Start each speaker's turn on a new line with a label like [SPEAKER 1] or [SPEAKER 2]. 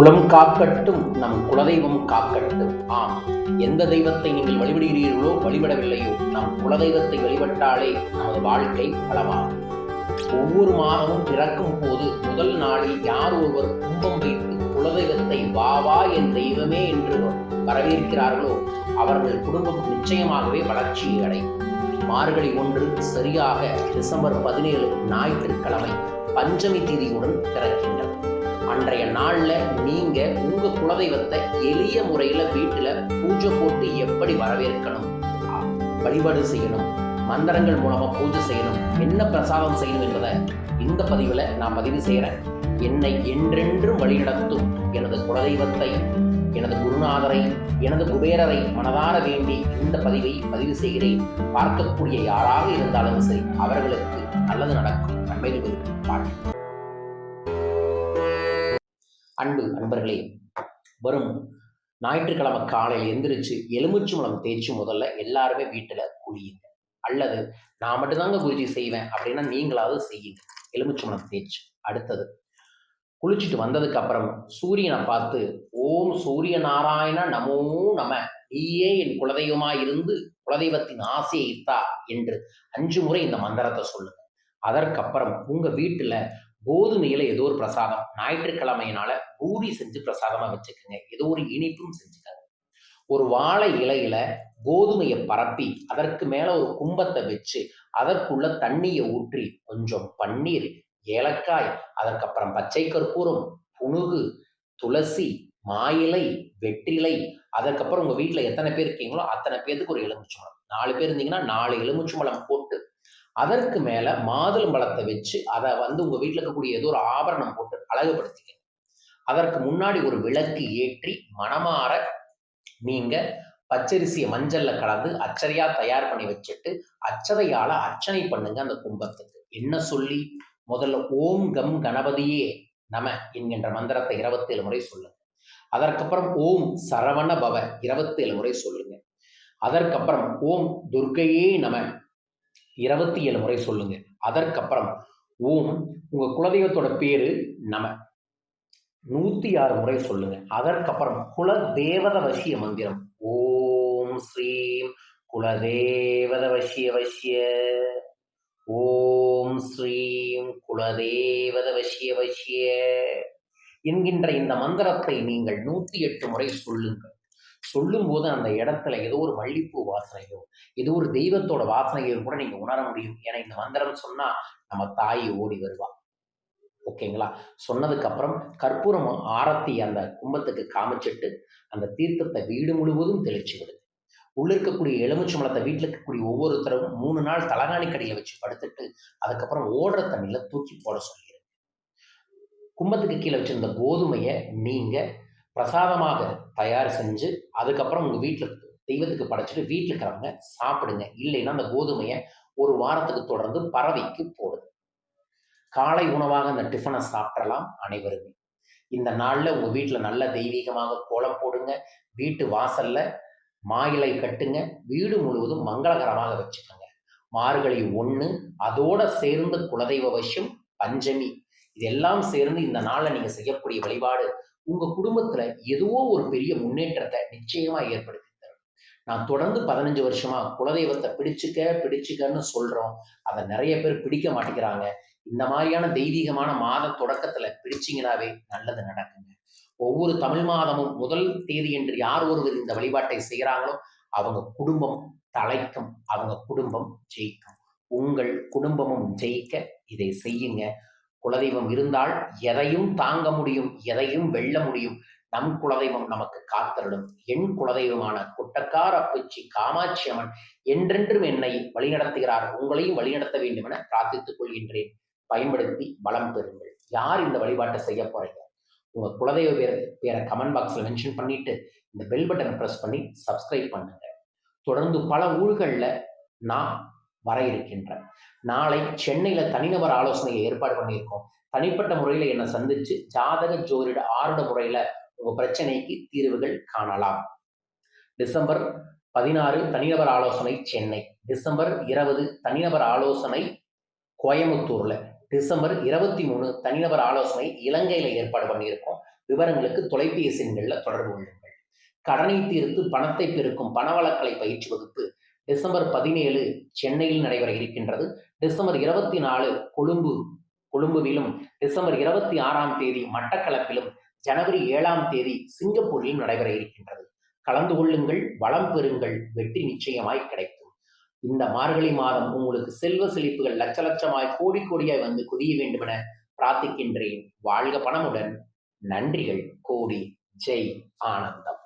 [SPEAKER 1] குலம் காக்கட்டும் நம் குலதெய்வம் காக்கட்டும். ஆம் எந்த தெய்வத்தை நீங்கள் வழிபடுகிறீர்களோ வழிபடவில்லையோ நம் குலதெய்வத்தை வழிபட்டாலே நமது வாழ்க்கை பலமாகும். ஒவ்வொரு மாதமும் பிறக்கும் போது முதல் நாளில் யார் ஒருவர் கும்பம் வைத்து குலதெய்வத்தை வா வா என் தெய்வமே என்று வரவேற்கிறார்களோ அவர்கள் குடும்பம் நிச்சயமாகவே வளர்ச்சி அடையும். மார்கழி ஒன்று சரியாக டிசம்பர் பதினேழு ஞாயிற்றுக்கிழமை பஞ்சமி திதியுடன் பிறக்கின்றன அன்றைய நாள்ல நீங்க உங்கள் குலதெய்வத்தை எளிய முறையில வீட்டுல பூஜை போட்டு எப்படி வரவேற்கணும்? வழிபாடு செய்யணும். மந்திரங்கள் மூலமா பூஜை செய்யணும். என்ன பிரசாதம் செய்யணும் என்பதை இந்த பதிவுல நான் பதிவு செய்யறேன் என்னை என்றென்றும் வழிநடத்தும் எனது குலதெய்வத்தை எனது குருநாதரை எனது குபேரரை மனதார வேண்டி இந்த பதிவை பதிவு செய்கிறேன். பார்க்கக்கூடிய யாராக இருந்தாலும் சரி அவர்களுக்கு நல்லது நடக்கும். நன்மைகள் வாழ்க்கை அன்பு நண்பர்களே வரும் ஞாயிற்றுக்கிழமை காலையில் எந்திரிச்சு எலுமிச்சு மலம் தேய்ச்சி முதல்ல எல்லாருமே வீட்டில் குளியுங்க. அல்லது நான் மட்டும்தாங்க குருஜி செய்வேன் அப்படின்னா நீங்களாவது செய்யுங்க. எலுமிச்சு மலம் தேய்ச்சி. அடுத்தது குளிச்சுட்டு வந்ததுக்கு அப்புறம் சூரியனை பார்த்து ஓம் சூரிய நாராயண நமோ நம. நீயே என் குலதெய்வமா இருந்து குலதெய்வத்தின் ஆசையை இத்தா என்று அஞ்சு முறை இந்த மந்திரத்தை சொல்லுங்க. அதற்கப்புறம் உங்க வீட்டுல கோதுமையில ஏதோ ஒரு பிரசாதம். ஞாயிற்றுக்கிழமையினால பூரி செஞ்சு பிரசாதமா வச்சுக்கோங்க. ஏதோ ஒரு இனிப்பும் செஞ்சுக்கோங்க. ஒரு வாழை இலையில கோதுமையை பரப்பி அதற்கு மேல ஒரு கும்பத்தை வச்சு அதற்குள்ள தண்ணியை ஊற்றி கொஞ்சம் பன்னீர் ஏலக்காய் அதற்கப்புறம் பச்சை கற்பூரம் புணுகு துளசி மாயிலை வெற்றிலை அதற்கப்புறம் உங்க வீட்டுல எத்தனை பேர் இருக்கீங்களோ அத்தனை பேருக்கு ஒரு எலுமிச்சம்பழம். நாலு பேர் இருந்தீங்கன்னா நாலு எலுமிச்சம்பழம் போட்டு அதற்கு மேல மாதுளம்பழத்தை வச்சு அதை வந்து உங்க வீட்டுல இருக்கக்கூடிய ஏதோ ஒரு ஆபரணம் போட்டு அழகுபடுத்திக்கங்க. அதற்கு முன்னாடி ஒரு விளக்கு ஏற்றி மனமாற நீங்க பச்சரிசியை மஞ்சள்ல கலந்து அச்சரையா தயார் பண்ணி வச்சுட்டு அச்சதையால அர்ச்சனை பண்ணுங்க அந்த கும்பத்துக்கு. என்ன சொல்லி? முதல்ல ஓம் கம் கணபதியே நம என்கின்ற மந்திரத்தை இருபத்தேழு முறை சொல்லுங்க. அதற்கப்புறம் ஓம் சரவண பவ இருபத்தேழு முறை சொல்லுங்க. அதற்கப்புறம் ஓம் துர்க்கையே நம இருபத்தி ஏழு முறை சொல்லுங்க. அதற்கப்புறம் ஓம் உங்க குலதெய்வத்தோட பேரு நம. நூத்தி ஆறு முறை சொல்லுங்க. அதற்கப்புறம் குல தேவத வசிய மந்திரம். ஓம் ஸ்ரீம் குலதேவத வசிய வசிய. ஓம் ஸ்ரீம் குலதேவத வசிய வசிய. என்கின்ற இந்த மந்திரத்தை நீங்கள் நூத்தி எட்டு முறை சொல்லுங்கள். சொல்லும்போது அந்த இடத்துல ஏதோ ஒரு மல்லிப்பூ வாசனையோ ஏதோ ஒரு தெய்வத்தோட வாசனையோ கூட நீங்க உணர முடியும். ஏன்னா இந்த மந்திரம் சொன்னா நம்ம தாய் ஓடி வருவா. ஓகேங்களா? சொன்னதுக்கு அப்புறம் கற்பூரம் ஆரத்தி அந்த கும்பத்துக்கு காமிச்சிட்டு அந்த தீர்த்தத்தை வீடு முழுவதும் தெளிச்சு விடுது உள்ள இருக்கக்கூடிய மலத்தை வீட்டில் இருக்கக்கூடிய ஒவ்வொருத்தரும் மூணு நாள் தலகாணி கடையில வச்சு படுத்துட்டு அதுக்கப்புறம் ஓடுற தண்ணியில தூக்கி போட சொல்லிடுங்க கும்பத்துக்கு கீழே வச்சிருந்த கோதுமையை நீங்கள் பிரசாதமாக தயார் செஞ்சு அதுக்கப்புறம் உங்கள் வீட்டில் தெய்வத்துக்கு படைச்சிட்டு வீட்டில் இருக்கிறவங்க சாப்பிடுங்க. இல்லைன்னா அந்த கோதுமையை ஒரு வாரத்துக்கு தொடர்ந்து பறவைக்கு போடுது காலை உணவாக அந்த டிஃபனை சாப்பிடலாம் அனைவருமே. இந்த நாளில் உங்கள் வீட்டில் நல்ல தெய்வீகமாக கோலம் போடுங்க. வீட்டு வாசல்ல மாயிலை கட்டுங்க. வீடு முழுவதும் மங்களகரமாக வச்சுக்கோங்க. மார்கழி ஒன்று அதோட சேர்ந்து குலதெய்வ வசியம் பஞ்சமி. இதெல்லாம் சேர்ந்து இந்த நாளில் நீங்கள் செய்யக்கூடிய வழிபாடு உங்க குடும்பத்துல ஏதோ ஒரு பெரிய முன்னேற்றத்தை நிச்சயமா ஏற்படுத்தி தரும். நான் தொடர்ந்து பதினஞ்சு வருஷமா குலதெய்வத்தை பிடிச்சுக்க பிடிச்சுக்கன்னு சொல்றோம். அதை நிறைய பேர் பிடிக்க மாட்டேங்கிறாங்க. இந்த மாதிரியான தெய்வீகமான மாத தொடக்கத்துல பிடிச்சிங்கனாவே நல்லது நடக்குங்க. ஒவ்வொரு தமிழ் மாதமும் முதல் தேதி என்று யார் ஒருவர் இந்த வழிபாட்டை செய்கிறாங்களோ அவங்க குடும்பம் தலைக்கும் அவங்க குடும்பம் ஜெயிக்கும். உங்கள் குடும்பமும் ஜெயிக்க இதை செய்யுங்க. குலதெய்வம் இருந்தால் எதையும் தாங்க முடியும் எதையும் வெல்ல முடியும். நம் குலதெய்வம் நமக்கு காத்தருடும் என் குலதெய்வமான குட்டக்கார அப்பச்சி காமாட்சி அம்மன் என்றென்றும் என்னை வழிநடத்துகிறார். உங்களையும் வழிநடத்த வேண்டும் என பிரார்த்தித்துக் கொள்கின்றேன். பயன்படுத்தி பலம் பெறுங்கள். யார் இந்த வழிபாட்டை செய்ய போறீங்க? உங்க குலதெய்வ பேரை பேரை கமெண்ட் பாக்ஸ்ல மென்ஷன் பண்ணிட்டு இந்த பெல் பட்டனை ப்ரெஸ் பண்ணி சப்ஸ்கிரைப் பண்ணுங்க. தொடர்ந்து பல ஊர்களில் நான் வர இருக்கின்ற நாளை சென்னையில தனிநபர் ஆலோசனையை ஏற்பாடு பண்ணியிருக்கோம். தனிப்பட்ட முறையில என்னை சந்திச்சு ஜாதக ஜோதிட ஆருட முறையில உங்க பிரச்சனைக்கு தீர்வுகள் காணலாம். டிசம்பர் பதினாறு தனிநபர் ஆலோசனை சென்னை. டிசம்பர் இருபது தனிநபர் ஆலோசனை கோயம்புத்தூர்ல. டிசம்பர் இருபத்தி மூணு தனிநபர் ஆலோசனை இலங்கையில ஏற்பாடு பண்ணியிருக்கோம். விவரங்களுக்கு தொலைபேசி எண்களில் தொடர்பு கொள்ளுங்கள். கடனை தீர்த்து பணத்தை பெருக்கும் பணவளக்கலை பயிற்சி வகுப்பு டிசம்பர் பதினேழு சென்னையில் நடைபெற இருக்கின்றது. டிசம்பர் இருபத்தி நாலு கொழும்பு கொழும்புவிலும் டிசம்பர் இருபத்தி ஆறாம் தேதி மட்டக்களப்பிலும் ஜனவரி ஏழாம் தேதி சிங்கப்பூரிலும் நடைபெற இருக்கின்றது. கலந்து கொள்ளுங்கள் வளம் பெறுங்கள் வெற்றி நிச்சயமாய் கிடைக்கும். இந்த மார்கழி மாதம் உங்களுக்கு செல்வ செழிப்புகள் லட்ச லட்சமாய் கோடி கோடியாய் வந்து குவிய வேண்டுமென பிரார்த்திக்கின்றேன். வாழ்க பணமுடன். நன்றிகள். கோடி. ஜெய். ஆனந்தம்.